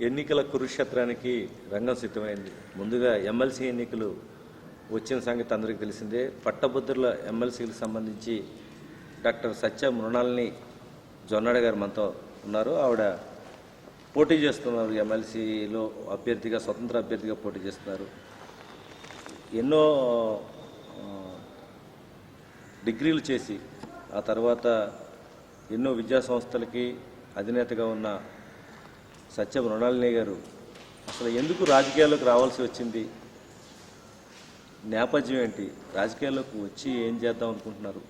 ఎన్నికల కురుక్షేత్రానికి రంగం సిద్ధమైంది. ముందుగా ఎమ్మెల్సీ ఎన్నికలు వచ్చిన సంగతి అందరికీ తెలిసిందే. పట్టభద్రుల ఎమ్మెల్సీలకు సంబంధించి డాక్టర్ సత్య మృణాలని జొన్నాడ గారు మనతో ఉన్నారు. ఆవిడ పోటీ చేస్తున్నారు. ఎమ్మెల్సీలో అభ్యర్థిగా స్వతంత్ర అభ్యర్థిగా పోటీ చేస్తున్నారు. ఎన్నో డిగ్రీలు చేసి ఆ తర్వాత ఎన్నో విద్యా సంస్థలకి అధినేతగా ఉన్న సత్య మృణాలిని గారు అసలు ఎందుకు రాజకీయాల్లోకి రావాల్సి వచ్చింది? నేపథ్యం ఏంటి? రాజకీయాల్లోకి వచ్చి ఏం చేద్దాం అనుకుంటున్నారు?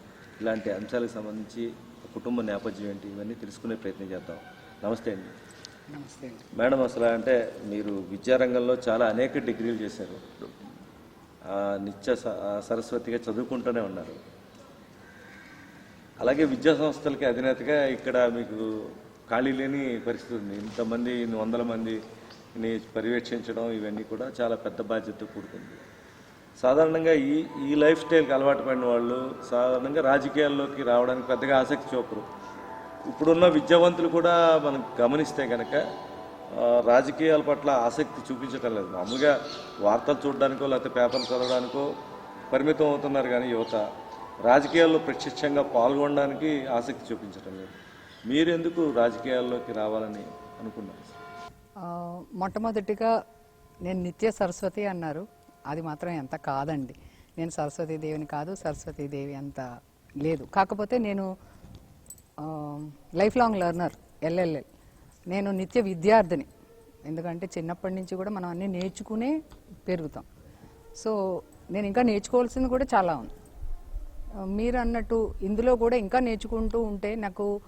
ఇలాంటి అంశాలకు సంబంధించి కుటుంబ నేపథ్యం ఏంటి? ఇవన్నీ తెలుసుకునే ప్రయత్నం చేద్దాం. నమస్తే అండి. నమస్తే మేడం అసలు అంటే మీరు విద్యారంగంలో చాలా అనేక డిగ్రీలు చేశారు. నిత్య సరస్వతిగా చదువుకుంటూనే ఉన్నారు. అలాగే విద్యా సంస్థలకి అధినేతగా ఇక్కడ మీకు ఖాళీ లేని పరిస్థితి ఉంది. ఇంతమంది ఇన్ని వందల మందిని పర్యవేక్షించడం ఇవన్నీ కూడా చాలా పెద్ద బాధ్యత కూడుకుంది. సాధారణంగా ఈ ఈ లైఫ్ స్టైల్కి అలవాటు పడిన వాళ్ళు సాధారణంగా రాజకీయాల్లోకి రావడానికి పెద్దగా ఆసక్తి చూపరు. ఇప్పుడున్న విద్యావంతులు కూడా మనం గమనిస్తే కనుక రాజకీయాల పట్ల ఆసక్తి చూపించటం లేదు. మామూలుగా వార్తలు చూడడానికో లేకపోతే పేపర్లు చదవడానికో పరిమితం అవుతున్నారు కానీ యువత. రాజకీయాల్లో ప్రత్యక్షంగా పాల్గొనడానికి ఆసక్తి చూపించటం లేదు. మీరెందుకు రాజకీయాల్లోకి రావాలని అనుకున్నారు? మొట్టమొదటిగా నేను నిత్య సరస్వతి అన్నారు. అది మాత్రం ఎంత కాదండి. నేను సరస్వతీ దేవిని కాదు సరస్వతీ దేవి అంత లేదు. కాకపోతే నేను లైఫ్ లాంగ్ లెర్నర్ ఎల్ఎల్ఎల్ నేను నిత్య విద్యార్థిని. ఎందుకంటే చిన్నప్పటి నుంచి కూడా మనం అన్నీ నేర్చుకునే పెరుగుతాం. సో నేను ఇంకా నేర్చుకోవాల్సింది కూడా చాలా ఉంది. మీరు అన్నట్టు ఇందులో కూడా ఇంకా నేర్చుకుంటూ ఉంటే నాకు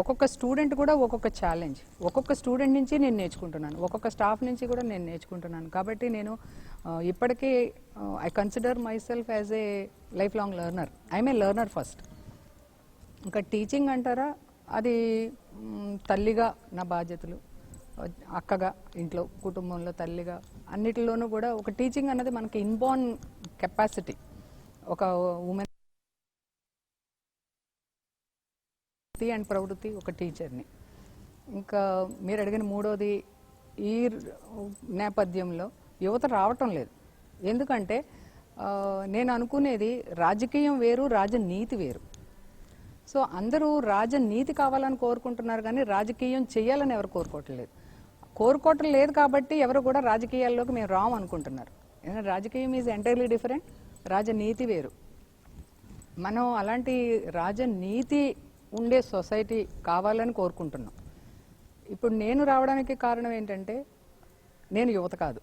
ఒక్కొక్క స్టూడెంట్ కూడా ఒక్కొక్క ఛాలెంజ్. ఒక్కొక్క స్టూడెంట్ నుంచి నేను నేర్చుకుంటున్నాను. ఒక్కొక్క స్టాఫ్ నుంచి కూడా నేను నేర్చుకుంటున్నాను. కాబట్టి నేను ఇప్పటికీ I consider myself as a life long learner I'm a learner first ఇంకా టీచింగ్ అంటారా? అది తల్లిగా నా బాధ్యతలు. అక్కగా ఇంట్లో కుటుంబంలో తల్లిగా అన్నిటిలోనూ కూడా ఒక టీచింగ్ అన్నది మనకి ఇన్బోర్న్ కెపాసిటీ ఒక ఉమెన్ అండ్ ప్రవృత్తి ఒక టీచర్ని. ఇంకా మీరు అడిగిన మూడోది ఈ నేపథ్యంలో యువత రావటం లేదు. ఎందుకంటే నేను అనుకునేది రాజకీయం వేరు రాజనీతి వేరు. సో అందరూ రాజనీతి కావాలని కోరుకుంటున్నారు కానీ రాజకీయం చేయాలని ఎవరు కోరుకోవట్లేదు. కోరుకోవటం లేదు కాబట్టి ఎవరు కూడా రాజకీయాల్లోకి మేము రాము అనుకుంటున్నారు. ఎందుకంటే రాజకీయం ఈజ్ ఎంటైర్లీ డిఫరెంట్ రాజనీతి వేరు. మనం అలాంటి రాజనీతి ఉండే సొసైటీ కావాలని కోరుకుంటున్నాం. ఇప్పుడు నేను రావడానికి కారణం ఏంటంటే నేను యువత కాదు.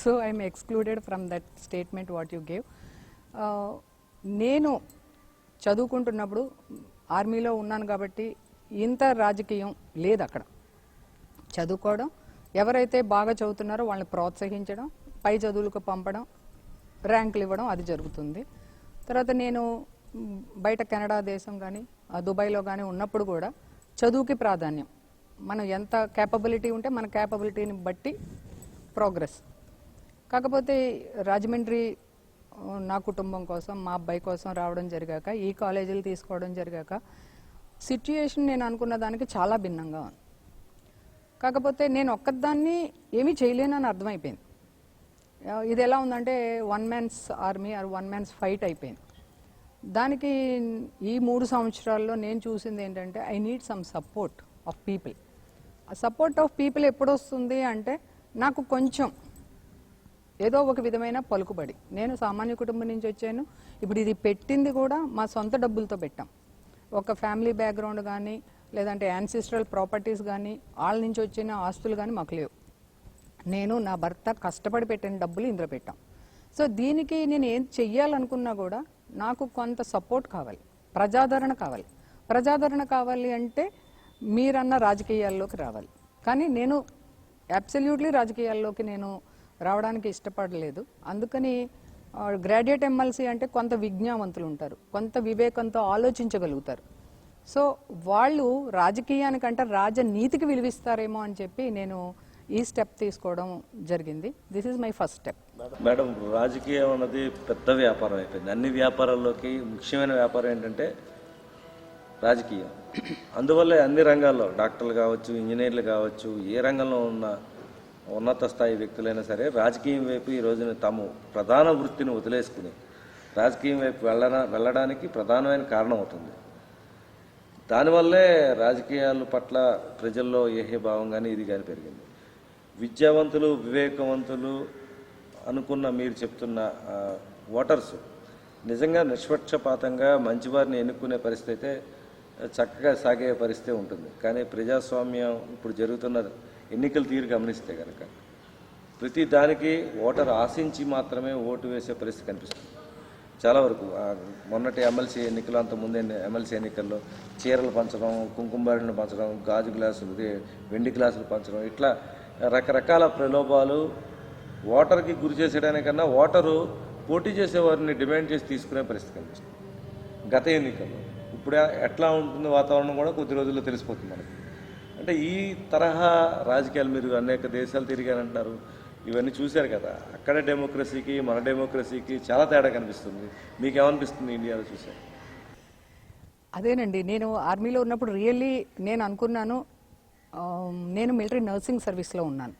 So I'm excluded from that statement what you gave. నేను చదువుకుంటున్నప్పుడు ఆర్మీలో ఉన్నాను కాబట్టి ఇంత రాజకీయం లేదు అక్కడ. చదువుకోవడం ఎవరైతే బాగా చదువుతున్నారో వాళ్ళని ప్రోత్సహించడం పై చదువులకు పంపడం ర్యాంకులు ఇవ్వడం అది జరుగుతుంది. తర్వాత నేను బయట కెనడా దేశం కానీ దుబాయ్లో కానీ ఉన్నప్పుడు కూడా చదువుకి ప్రాధాన్యం. మనం ఎంత క్యాపబిలిటీ ఉంటే మన క్యాపబిలిటీని బట్టి ప్రోగ్రెస్ కాకపోతే రాజమండ్రి నా కుటుంబం కోసం మా అబ్బాయి కోసం రావడం జరిగాక ఈ కాలేజీలు తీసుకోవడం జరిగాక సిట్యుయేషన్ నేను అనుకున్న దానికి చాలా భిన్నంగా ఉంది. కాకపోతే నేను ఒక్కదాన్ని ఏమీ చేయలేనని అర్థమైపోయింది. ఇది ఎలా ఉందంటే one man's army or one man's fight అయిపోయింది. దానికి ఈ మూడు సంవత్సరాల్లో నేను చూసింది ఏంటంటే I need some support of people ఆ సపోర్ట్ ఆఫ్ పీపుల్ ఎప్పుడు వస్తుంది అంటే నాకు కొంచెం ఏదో ఒక విధమైన పలుకుబడి. నేను సామాన్య కుటుంబం నుంచి వచ్చాను. ఇప్పుడు ఇది పెట్టింది కూడా మా సొంత డబ్బులతో పెట్టాం. ఒక ఫ్యామిలీ బ్యాక్గ్రౌండ్ కానీ లేదంటే యాన్సిస్ట్రల్ ప్రాపర్టీస్ కానీ వాళ్ళ నుంచి వచ్చిన ఆస్తులు కానీ మాకు లేవు. నేను నా భర్త కష్టపడి పెట్టిన డబ్బులు ఇందులో పెట్టాం. సో దీనికి నేను ఏం చెయ్యాలనుకున్నా కూడా నాకు కొంత సపోర్ట్ కావాలి ప్రజాదరణ కావాలి. ప్రజాదరణ కావాలి అంటే మీరన్న రాజకీయాల్లోకి రావాలి. కానీ నేను అబ్సల్యూట్లీ రాజకీయాల్లోకి నేను రావడానికి ఇష్టపడలేదు. అందుకని గ్రాడ్యుయేట్ ఎమ్మెల్సీ అంటే కొంత విజ్ఞావంతులు ఉంటారు కొంత వివేకంతో ఆలోచించగలుగుతారు. సో వాళ్ళు రాజకీయానికంటే రాజనీతికి విలువిస్తారేమో అని చెప్పి నేను ఈ స్టెప్ తీసుకోవడం జరిగింది. This is my first step madam రాజకీయం అన్నది పెద్ద వ్యాపారం అయిపోయింది. అన్ని వ్యాపారాల్లోకి ముఖ్యమైన వ్యాపారం ఏంటంటే రాజకీయం. అందువల్లే అన్ని రంగాల్లో డాక్టర్లు కావచ్చు ఇంజనీర్లు కావచ్చు ఏ రంగంలో ఉన్న ఉన్నత స్థాయి వ్యక్తులైనా సరే రాజకీయం వైపు ఈ రోజున తాము ప్రధాన వృత్తిని వదిలేసుకుని రాజకీయం వైపు వెళ్ళన వెళ్ళడానికి ప్రధానమైన కారణం అవుతుంది. దానివల్లే రాజకీయాల పట్ల ప్రజల్లో ఏహే భావం కానీ ఇది కానీ పెరిగింది. విద్యావంతులు వివేకవంతులు అనుకున్న మీరు చెప్తున్న ఓటర్స్ నిజంగా నిష్పక్షపాతంగా మంచివారిని ఎన్నుకునే పరిస్థితి అయితే చక్కగా సాగే పరిస్థితి ఉంటుంది. కానీ ప్రజాస్వామ్యం ఇప్పుడు జరుగుతున్న ఎన్నికల తీరు గమనిస్తే కనుక ప్రతి దానికి ఓటర్ ఆశించి మాత్రమే ఓటు వేసే పరిస్థితి కనిపిస్తుంది. చాలా వరకు మొన్నటి ఎమ్మెల్సీ ఎన్నికలు అంత ముందే ఎమ్మెల్సీ ఎన్నికల్లో చీరలు పంచడం కుంకుమబారిని పంచడం గాజు గ్లాసులు వెండి గ్లాసులు పంచడం ఇట్లా రకరకాల ప్రలోభాలు ఓటర్కి గురి చేసేయడానికన్నా ఓటరు పోటీ చేసేవారిని డిమాండ్ చేసి తీసుకునే పరిస్థితి కనిపిస్తుంది. గత ఎన్నికల్లో. ఇప్పుడు ఎట్లా ఉంటుంది వాతావరణం కూడా కొద్ది రోజుల్లో తెలిసిపోతుంది మనకి. అంటే ఈ తరహా రాజకీయాలు మీరు అనేక దేశాలు తిరిగానంటున్నారు ఇవన్నీ చూశారు కదా. అక్కడ డెమోక్రసీకి మన డెమోక్రసీకి చాలా తేడా కనిపిస్తుంది. మీకు ఏమనిపిస్తుంది ఇండియాలో చూశారు అదేనండి. నేను ఆర్మీలో ఉన్నప్పుడు రియల్లీ నేను అనుకున్నాను నేను మిలిటరీ నర్సింగ్ సర్వీస్లో ఉన్నాను.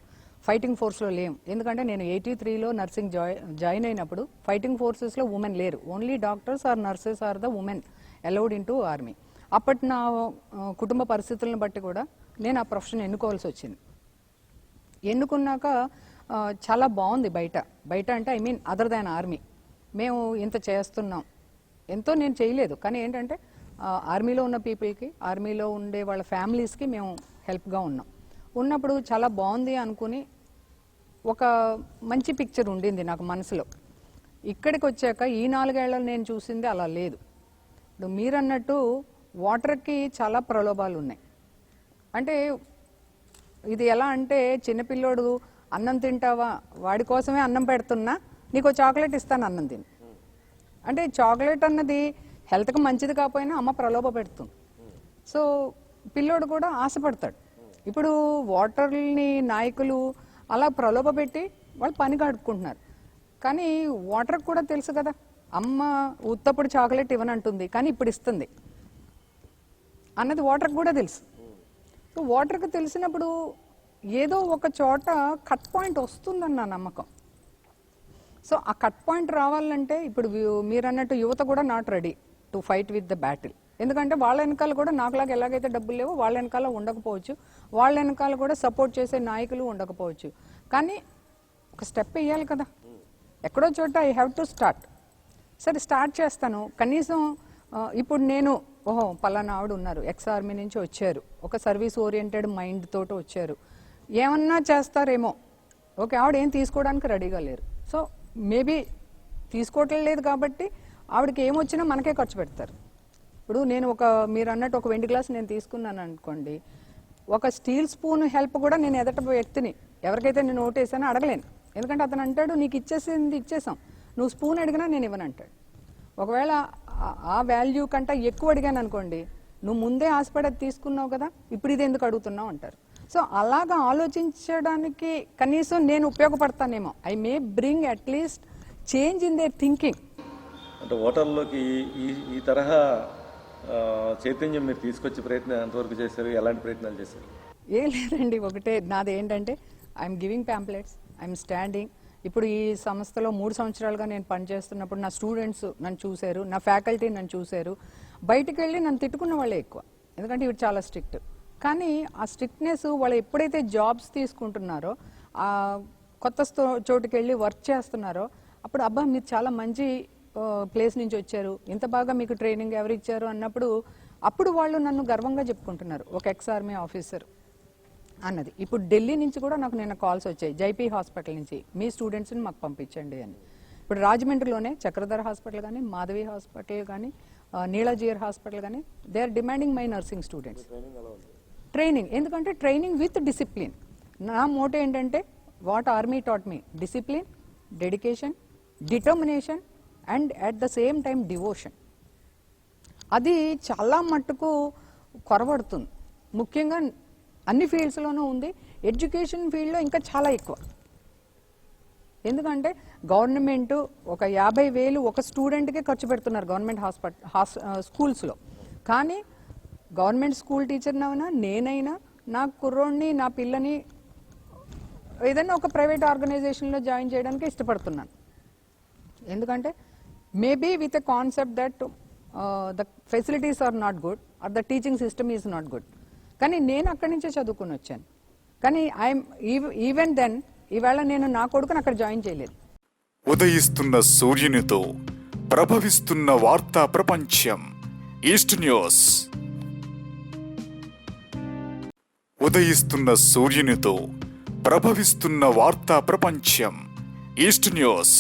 ఫైటింగ్ ఫోర్స్లో లేం ఎందుకంటే నేను ఎయిటీ త్రీలో నర్సింగ్ జాయి జాయిన్ అయినప్పుడు ఫైటింగ్ ఫోర్సెస్లో ఉమెన్ లేరు. Only doctors or nurses are the women allowed in to army అప్పటి నా కుటుంబ పరిస్థితులను బట్టి కూడా నేను ఆ ప్రొఫెషన్ ఎన్నుకోవాల్సి వచ్చింది. ఎన్నుకున్నాక చాలా బాగుంది బయట. బయట అంటే I mean other than army మేము ఇంత చేస్తున్నాం. ఎంతో నేను చేయలేదు. కానీ ఏంటంటే ఆర్మీలో ఉన్న పీపుల్కి ఆర్మీలో ఉండే వాళ్ళ ఫ్యామిలీస్కి మేము హెల్ప్గా ఉన్నాం. ఉన్నప్పుడు చాలా బాగుంది అనుకుని ఒక మంచి పిక్చర్ ఉండింది నాకు మనసులో. ఇక్కడికి వచ్చాక ఈ నాలుగేళ్ళలో నేను చూసింది అలా లేదు. ఇప్పుడు మీరన్నట్టు వాటర్కి చాలా ప్రలోభాలు ఉన్నాయి. అంటే ఇది ఎలా అంటే చిన్నపిల్లోడు అన్నం తింటావా వాడి కోసమే అన్నం పెడుతున్నా నీకు చాక్లెట్ ఇస్తాను అన్నం తిని. అంటే చాక్లెట్ అన్నది హెల్త్కి మంచిది కాకపోయినా అమ్మ ప్రలోభ పెడుతుంది. సో పిల్లోడు కూడా ఆశపడతాడు. ఇప్పుడు వాటర్ని నాయకులు అలా ప్రలోభ పెట్టి వాళ్ళు పని కడుక్కుంటున్నారు కానీ వాటర్కి కూడా తెలుసు కదా అమ్మ ఉత్తప్పుడు చాక్లెట్ ఇవ్వనంటుంది కానీ ఇప్పుడు ఇస్తుంది. అన్నది వాటర్కి కూడా తెలుసు. సో వాటర్కి తెలిసినప్పుడు ఏదో ఒక చోట కట్ పాయింట్ వస్తుందని నా నమ్మకం. సో ఆ కట్ పాయింట్ రావాలంటే ఇప్పుడు మీరు అన్నట్టు యువత కూడా not ready. To fight with the battle ఎందుకంటే వాళ్ళ వెనకాల కూడా నాకులాగా ఎలాగైతే డబ్బులు లేవో వాళ్ళ వెనకాల ఉండకపోవచ్చు. వాళ్ళ వెనకాల కూడా సపోర్ట్ చేసే నాయకులు ఉండకపోవచ్చు. కానీ ఒక స్టెప్ వేయాలి కదా. ఎక్కడో చోట ఐ హ్యావ్ టు స్టార్ట్ సరే స్టార్ట్ చేస్తాను. కనీసం ఇప్పుడు నేను ఓహో పలానా ఆవిడ ఉన్నారు. ఎక్స్ ఆర్మీ నుంచి వచ్చారు. ఒక సర్వీస్ ఓరియంటెడ్ మైండ్ తోటి వచ్చారు. ఏమన్నా చేస్తారేమో. ఓకే ఆవిడ ఏం తీసుకోవడానికి రెడీగా లేరు. సో మేబీ తీసుకోవట్లేదు లేదు కాబట్టి ఆవిడకి ఏమొచ్చినా మనకే ఖర్చు పెడతారు. ఇప్పుడు నేను ఒక మీరు అన్నట్టు ఒక వెండి గ్లాస్ నేను తీసుకున్నాను అనుకోండి ఒక స్టీల్ స్పూన్ హెల్ప్ కూడా నేను ఎదట వ్యక్తిని ఎవరికైతే నేను ఓటేసానో అడగలేను. ఎందుకంటే అతను అంటాడు నీకు ఇచ్చేసింది ఇచ్చేసాం. నువ్వు స్పూన్ అడిగినా నేను ఇవ్వను అంటాడు. ఒకవేళ ఆ- ఆ వాల్యూ కంటే ఎక్కువ అడిగాను అనుకోండి నువ్వు ముందే ఆశపడేది తీసుకున్నావు కదా ఇప్పుడు ఇది ఎందుకు అడుగుతున్నావు అంటారు. సో అలాగా ఆలోచించడానికి కనీసం నేను ఉపయోగపడతానేమో. I may bring at least change in their thinking. అంటే ఓటర్లోకి ఈ- ఈ తరహా చైతన్యం మీరు తీసుకొచ్చే ప్రయత్నం ఎంతవరకు చేశారు? ఎలాంటి ప్రయత్నాలు చేశారు? ఏం లేదండి ఒకటే నాది ఏంటంటే I'm giving pamphlets I'm standing ఇప్పుడు ఈ సంస్థలో మూడు సంవత్సరాలుగా నేను పనిచేస్తున్నప్పుడు నా స్టూడెంట్స్ నన్ను చూశారు నా ఫ్యాకల్టీ నన్ను చూశారు. బయటికి వెళ్ళి నన్ను తిట్టుకున్న వాళ్ళే ఎక్కువ ఎందుకంటే ఇవి చాలా స్ట్రిక్ట్. కానీ ఆ స్ట్రిక్ట్నెస్ వాళ్ళు ఎప్పుడైతే జాబ్స్ తీసుకుంటున్నారో కొత్త చోటుకెళ్ళి చోటుకి వెళ్ళి వర్క్ చేస్తున్నారో అప్పుడు అబ్బా మీరు చాలా మంచి ప్లేస్ నుంచి వచ్చారు. ఇంత బాగా మీకు ట్రైనింగ్ ఎవరు ఇచ్చారు అన్నప్పుడు అప్పుడు వాళ్ళు నన్ను గర్వంగా చెప్పుకుంటున్నారు. ఒక ఎక్స్ ఆర్మీ ఆఫీసర్ అన్నది. ఇప్పుడు ఢిల్లీ నుంచి కూడా నాకు నిన్న కాల్స్ వచ్చాయి. జైపీ హాస్పిటల్ నుంచి. మీ స్టూడెంట్స్ని మాకు పంపించండి అని. ఇప్పుడు రాజమండ్రిలోనే చక్రధర హాస్పిటల్ కానీ మాధవి హాస్పిటల్ కానీ నీలజీయర్ హాస్పిటల్ కానీ they are demanding my nursing students training ఎందుకంటే ట్రైనింగ్ విత్ డిసిప్లిన్ నా మోటో ఏంటంటే what army taught me discipline dedication determination and at the same time devotion. అది చాలా మట్టుకు కొరబడుతుంది. ముఖ్యంగా అన్ని ఫీల్డ్స్లోనూ ఉంది. ఎడ్యుకేషన్ ఫీల్డ్లో ఇంకా చాలా ఎక్కువ. ఎందుకంటే గవర్నమెంట్ ఒక యాభై వేలు ఒక స్టూడెంట్కే ఖర్చు పెడుతున్నారు గవర్నమెంట్ హాస్పిటల్ హాస్ స్కూల్స్లో. కానీ గవర్నమెంట్ స్కూల్ టీచర్నైనా నేనైనా నా కుర్రోడిని నా పిల్లని ఏదైనా ఒక ప్రైవేట్ ఆర్గనైజేషన్లో జాయిన్ చేయడానికి ఇష్టపడుతున్నాను. ఎందుకంటే maybe with a concept that the facilities are not good or the teaching system is not good కానీ నేను అక్కడి నుంచే చదువుకుని వచ్చాను కానీ ఐఎమ్ ఈవెన్ దెన్ ఈవేళ నేను నా కొడుకుని అక్కడ జాయిన్ చేయలేదు ఉదయిస్తున్న సూర్యునితో ప్రభవిస్తున్న వార్తా ప్రపంచం ఈస్ట్ న్యూస్ ఉదయిస్తున్న సూర్యునితో ప్రభవిస్తున్న వార్తా ప్రపంచం ఈస్ట్ న్యూస్